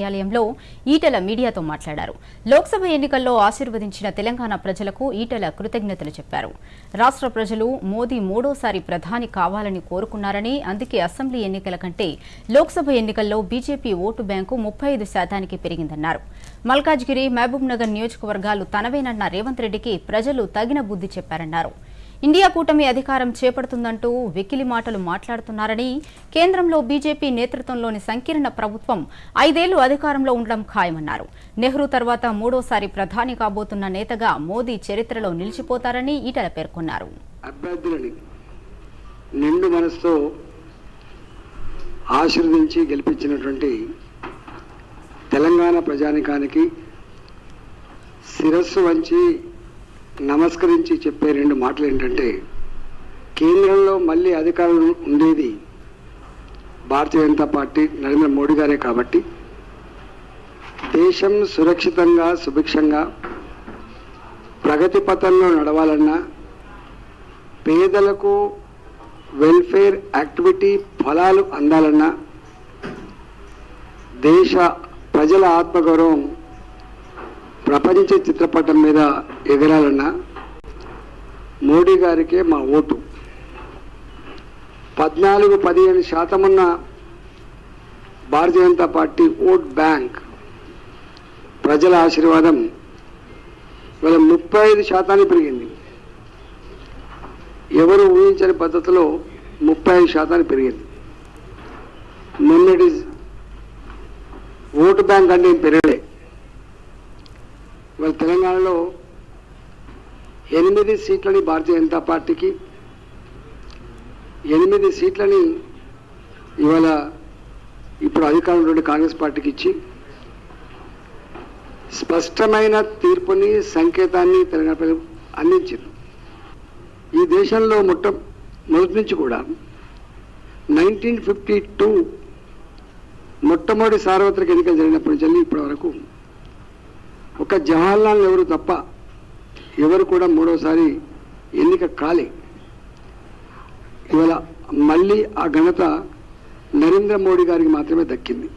కార్యాలయంలో ఈటెల మీడియాతో మాట్లాడారు. లోక్సభ ఎన్నికల్లో ఆశీర్వదించిన తెలంగాణ ప్రజలకు ఈటెల కృతజ్ఞతలు చెప్పారు. రాష్ట్ర ప్రజలు మోదీ మూడోసారి ప్రధాని కావాలని కోరుకున్నారని అందుకే అసెంబ్లీ ఎన్నికల కంటే లోక్సభ ఎన్నికల్లో బీజేపీ ఓటు బ్యాంకు ముప్పై ఐదు శాతానికి పెరిగిందన్నారు. మల్కాజ్గిరి మహబూబ్ నగర్ నియోజకవర్గాలు తనవేనన్న రేవంత్ రెడ్డికి ప్రజలు తగిన బుద్ధి చెప్పారన్నారు. ఇండియా కూటమి అధికారం చేపడుతుందంటూ వెకిలి మాటలు మాట్లాడుతున్నారని కేంద్రంలో బీజేపీ నేతృత్వంలోని సంకీర్ణ ప్రభుత్వం ఐదేళ్ళు అధికారంలో ఉండడం ఖాయమన్నారు. నెహ్రూ తర్వాత మూడోసారి ప్రధాని కాబోతున్న నేతగా మోదీ చరిత్రలో నిలిచిపోతారని ఈటల పేర్కొన్నారు. నిండు మనసుతో ఆశీర్వదించి గెలిపించినటువంటి తెలంగాణ ప్రజానికానికి శిరస్సు వంచి నమస్కరించి చెప్పే రెండు మాటలు ఏంటంటే కేంద్రంలో మళ్ళీ అధికారం ఉండేది భారతీయ జనతా పార్టీ నరేంద్ర మోడీ గారే కాబట్టి దేశం సురక్షితంగా సుభిక్షంగా ప్రగతి పథంలో నడవాలన్నా పేదలకు వెల్ఫేర్ యాక్టివిటీ ఫలాలు అందాలన్నా దేశ ప్రజల ఆత్మగౌరవం ప్రపంచ చిత్రపటం మీద ఎగరాలన్నా మోడీ గారికే మా ఓటు. పద్నాలుగు పదిహేను శాతం ఉన్న Bharatiya Janata party vote bank. ప్రజల ఆశీర్వాదం ఇవాళ ముప్పై ఐదు శాతానికి పెరిగింది. ఎవరు ఊహించని పద్ధతిలో ముప్పై ఐదు శాతానికి పెరిగింది. మొన్నటి ఓటు బ్యాంక్ అంటే ఏం పెరగలే. ఇవాళ తెలంగాణలో ఎనిమిది సీట్లని భారతీయ జనతా పార్టీకి ఎనిమిది సీట్లని ఇవాళ ఇప్పుడు అధికారంలో కాంగ్రెస్ పార్టీకి ఇచ్చి స్పష్టమైన తీర్పుని సంకేతాన్ని తెలంగాణ ప్రజలు అందించింది ఈ దేశంలో మొట్ట మొదటి నుంచి కూడా నైన్టీన్ ఫిఫ్టీ టూ మొట్టమొదటి సార్వత్రిక ఎన్నికలు జరిగినప్పటి నుంచి ఇప్పటి వరకు ఒక్క జవహర్లాల్ నెహ్రూ తప్ప ఎవరు కూడా మూడోసారి ఎన్నిక కాలే. ఇవాళ మళ్ళీ ఆ ఘనత నరేంద్ర మోడీ గారికి మాత్రమే దక్కింది.